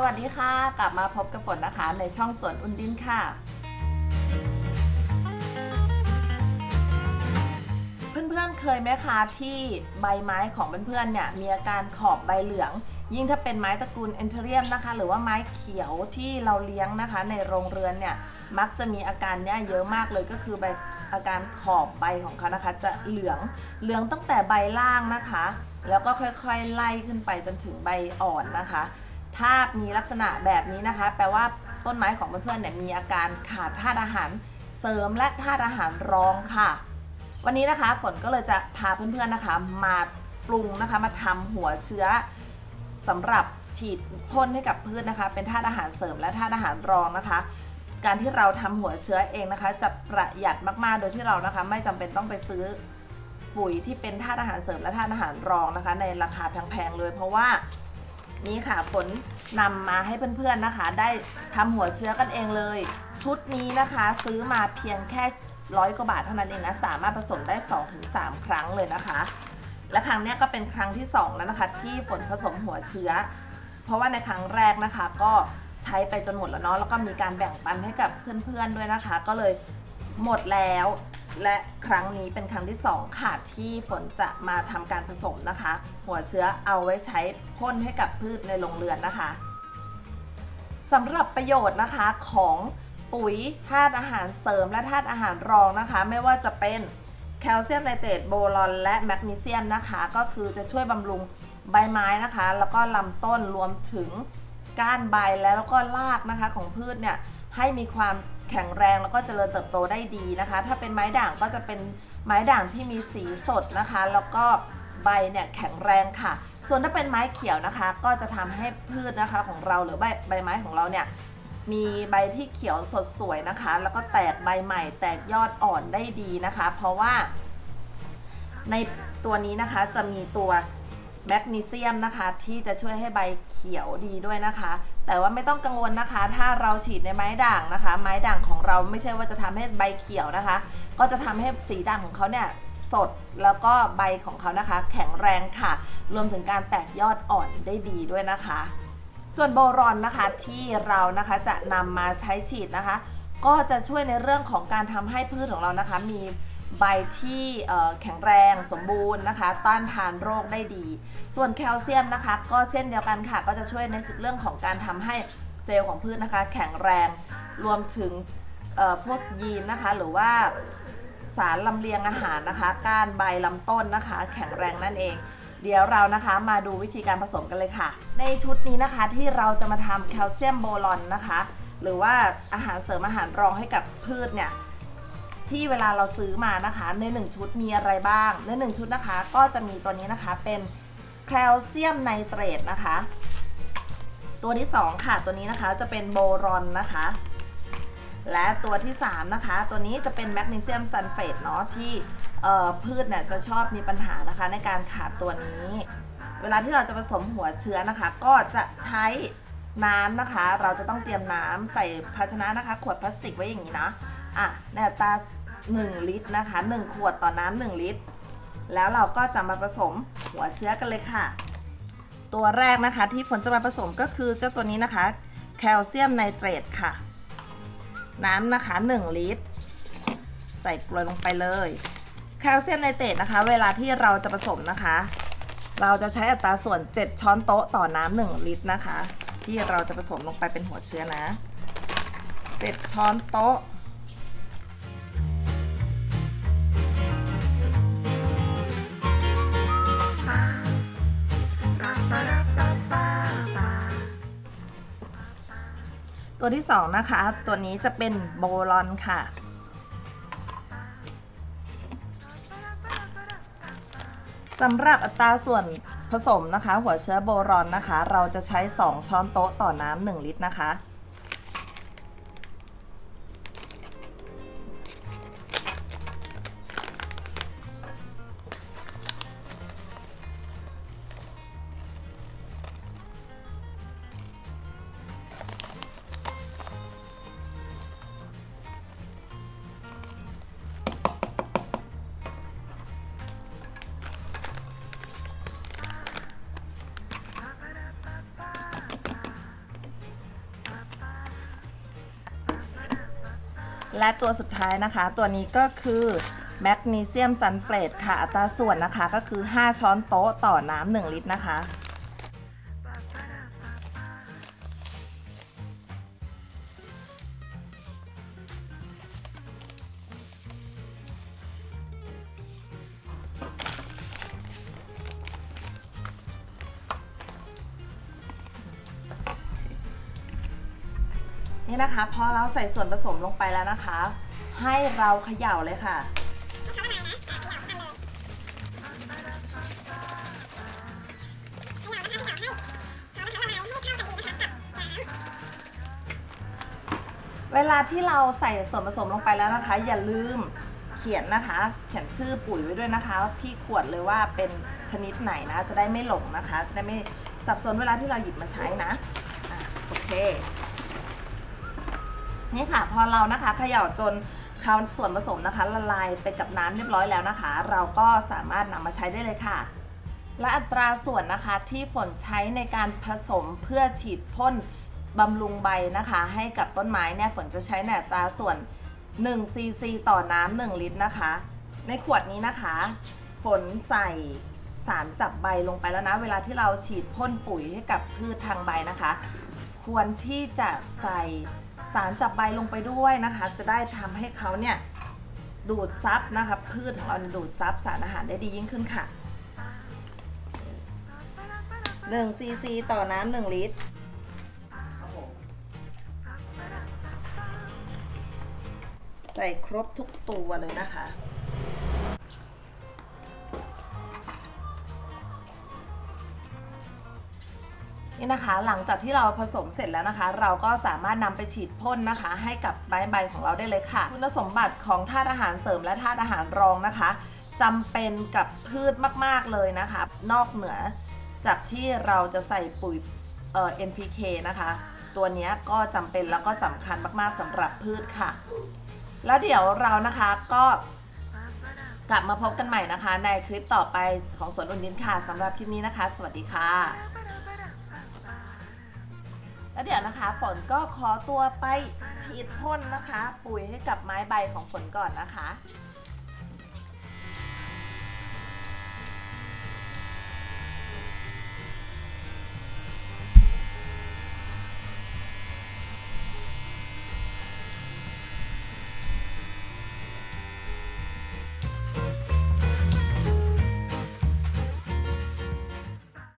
สวัสดีค่ะ กลับมาพบกับฝนนะคะ ในช่องสวนอุ่นดินค่ะ เพื่อนๆเคยไหมคะที่ใบไม้ของเพื่อนๆเนี่ยมีอาการขอบใบเหลือง ยิ่งถ้าเป็นไม้ตระกูลเอนเทเรียมนะคะ หรือว่าไม้เขียวที่เราเลี้ยงนะคะ ในโรงเรือนเนี่ยมักจะมีอาการเนี้ยเยอะมากเลยก็คือใบอาการขอบใบของเขานะคะ จะเหลืองเหลืองตั้งแต่ใบล่างนะคะ แล้วก็ค่อยๆไล่ขึ้นไปจนถึงใบอ่อนนะคะ ถ้ามีลักษณะแบบนี้นะคะ แปลว่าต้นไม้ของเพื่อนๆเนี่ยมีอาการขาดธาตุอาหารเสริมและธาตุอาหารรองค่ะ วันนี้นะคะฝนก็เลยจะพาเพื่อนๆนะคะ มาปรุงนะคะ มาทำหัวเชื้อสำหรับฉีดพ่นให้กับพืชนะคะ เป็นธาตุอาหารเสริมและธาตุอาหารรองนะคะ การที่เราทำหัวเชื้อเองนะคะ จะประหยัดมากๆ โดยที่เรานะคะ ไม่จำเป็นต้องไปซื้อปุ๋ยที่เป็นธาตุอาหารเสริมและธาตุอาหารรองนะคะ ในราคาแพงๆเลย เพราะว่า นี่ค่ะฝนนำมาให้เพื่อนๆนะคะ ได้ทำหัวเชื้อกันเองเลย ชุดนี้นะคะซื้อมาเพียงแค่ร้อยกว่าบาทเท่านั้นเองนะ สามารถผสมได้ 2-3 ครั้งเลยนะคะ และครั้งนี้ก็เป็นครั้งที่ 2 แล้วนะคะ ที่ฝนผสมหัวเชื้อ เพราะว่าในครั้งแรกนะคะ ก็ใช้ไปจนหมดแล้วเนาะแล้วก็มีการแบ่งปันให้กับเพื่อนๆด้วยนะคะ ก็เลยหมดแล้ว และครั้งนี้เป็นครั้งที่ 2 ค่ะ ที่ฝนจะมาทำการผสมนะคะ หัวเชื้อเอาไว้ใช้พ่นให้กับพืชในโรงเรือนนะคะสำหรับประโยชน์นะคะของปุ๋ยธาตุอาหารเสริมและธาตุอาหารรองนะคะ ไม่ว่าจะเป็นแคลเซียมไนเตรตโบรอนและแมกนีเซียมนะคะ ก็คือจะช่วยบำรุงใบไม้นะคะ แล้วก็ลำต้นรวมถึงก้านใบแล้วก็รากนะคะของพืชเนี่ยให้มีความ แข็งแรงแล้วก็เจริญเติบโตได้ดีนะคะ ถ้าเป็นไม้ด่างก็จะเป็นไม้ด่างที่มีสีสดนะคะ แล้วก็ใบเนี่ยแข็งแรงค่ะ ส่วนถ้าเป็นไม้เขียวนะคะ ก็จะทำให้พืชนะคะของเราหรือใบใบไม้ของเราเนี่ยมีใบที่เขียวสดสวยนะคะ แล้วก็แตกใบใหม่ แตกยอดอ่อนได้ดีนะคะ เพราะว่าในตัวนี้นะคะจะมีตัว แมกนีเซียมนะคะ ที่จะช่วยให้ใบเขียวดีด้วยนะคะ แต่ว่าไม่ต้องกังวลนะคะ ถ้าเราฉีดในไม้ด่างนะคะ ไม้ด่างของเราไม่ใช่ว่าจะทำให้ใบเขียวนะคะ ก็จะทำให้สีด่างของเขาเนี่ยสดแล้วก็ใบของเขานะคะ แข็งแรงค่ะ รวมถึงการแตกยอดอ่อนได้ดีด้วยนะคะ ส่วนโบรอนนะคะที่เรานะคะจะนำมาใช้ฉีดนะคะ ก็จะช่วยในเรื่องของการทำให้พืชของเรานะคะ มี ใบที่แข็งแรงสมบูรณ์นะคะ ต้านทานโรคได้ดี ส่วนแคลเซียมนะคะ ก็เช่นเดียวกันค่ะ ก็จะช่วยในเรื่องของการทำให้เซลล์ของพืชนะคะ แข็งแรงรวมถึงพวกยีนนะคะ หรือว่าสารลำเลียงอาหารนะคะก้านใบลำต้นนะคะ แข็งแรงนั่นเอง เดี๋ยวเรานะคะมาดูวิธีการผสมกันเลยค่ะ ในชุดนี้นะคะที่เราจะมาทำแคลเซียมโบรอนนะคะ หรือว่าอาหารเสริมอาหารรองให้กับพืชเนี่ย ที่เวลาเราซื้อมานะคะ ใน 1 ชุดมีอะไรบ้าง ใน 1 ชุดนะคะ ก็จะมีตัวนี้นะคะเป็นแคลเซียมไนเตรตนะคะ ตัวที่ 2 ค่ะ ตัวนี้นะคะจะเป็นโบรอนนะคะ และตัวที่ 3 นะคะ ตัวนี้จะเป็นแมกนีเซียมซัลเฟตเนาะที่พืชเนี่ยจะชอบมีปัญหานะคะในการขาดตัวนี้ เวลาที่เราจะผสมหัวเชื้อนะคะ ก็จะใช้น้ำนะคะ เราจะต้องเตรียมน้ำใส่ภาชนะนะคะ ขวดพลาสติกไว้อย่างนี้นะอะในอัตรา 1 ลิตรนะคะ 1 ขวดต่อน้ำ1ลิตร แล้วเราก็จะมาผสมหัวเชื้อกันเลยค่ะ ตัวแรกนะคะที่ฝนจะมาผสมก็คือเจ้าตัวนี้นะคะแคลเซียมไนเตรตค่ะ น้ำนะคะ 1 ลิตร ใส่กลวยลงไปเลยแคลเซียมไนเตรตนะคะ เวลาที่เราจะผสมนะคะ เราจะใช้อัตราส่วน 7 ช้อนโต๊ะต่อน้ำ1ลิตรนะคะ ที่เราจะผสมลงไปเป็นหัวเชื้อนะ 7 ช้อนโต๊ะ ตัวที่สองนะคะ ตัวนี้จะเป็นโบรอนค่ะ สำหรับอัตราส่วนผสมนะคะ หัวเชื้อโบรอนนะคะ เราจะใช้ 2 ช้อนโต๊ะต่อน้ำ1ลิตรนะคะ และตัวสุดท้ายนะคะ ตัวนี้ก็คือแมกนีเซียมซัลเฟตค่ะ อัตราส่วนนะคะก็คือ 5 ช้อนโต๊ะต่อน้ำ1ลิตรนะคะ นี่นะคะ พอเราใส่ส่วนผสมลงไปแล้วนะคะ ให้เราเขย่าเลยค่ะ เวลาที่เราใส่ส่วนผสมลงไปแล้วนะคะ อย่าลืมเขียนนะคะ เขียนชื่อปุ๋ยไว้ด้วยนะคะ ที่ขวดเลยว่าเป็นชนิดไหนนะ จะได้ไม่หลงนะคะ จะได้ไม่สับสนเวลาที่เราหยิบมาใช้นะอะโอเค นี่ค่ะพอเรานะคะเขย่าจนเขาส่วนผสมนะคะละลายไปกับน้ำเรียบร้อยแล้วนะคะ เราก็สามารถนำมาใช้ได้เลยค่ะ และอัตราส่วนนะคะที่ฝนใช้ในการผสมเพื่อฉีดพ่นบำรุงใบนะคะ ให้กับต้นไม้เนี่ยฝนจะใช้ในอัตราส่วน1ซีซีต่อน้ำ1ลิตรนะคะ ในขวดนี้นะคะ ฝนใส่สารจับใบลงไปแล้วนะ เวลาที่เราฉีดพ่นปุ๋ยให้กับพืชทางใบนะคะ ควรที่จะใส่ สารจับใบลงไปด้วยนะคะ จะได้ทำให้เขาเนี่ยดูดซับนะคะพืชของเราดูดซับสารอาหารได้ดียิ่งขึ้นค่ะ1ซีซีต่อน้ำ1ลิตรใส่ครบทุกตัวเลยนะคะ นี่นะคะหลังจากที่เราผสมเสร็จแล้วนะคะ เราก็สามารถนำไปฉีดพ่นนะคะ ให้กับใบใบของเราได้เลยค่ะ คุณสมบัติของธาตุอาหารเสริมและธาตุอาหารรองนะคะจำเป็นกับพืชมาก ๆ เลยนะคะ นอกเหนือจากที่เราจะใส่ปุ๋ยเอ่อ NPK นะคะ ตัวนี้ก็จำเป็นแล้วก็สำคัญมาก ๆสำหรับพืชค่ะ แล้วเดี๋ยวเรานะคะก็กลับมาพบกันใหม่นะคะ ในคลิปต่อไปของสวนอุ่นดินค่ะสำหรับคลิปนี้นะคะ สวัสดีค่ะ แล้วเดี๋ยวนะคะ ฝนก็ขอตัวไปฉีดพ่นนะคะ ปุ๋ยให้กับไม้ใบของฝนก่อนนะคะ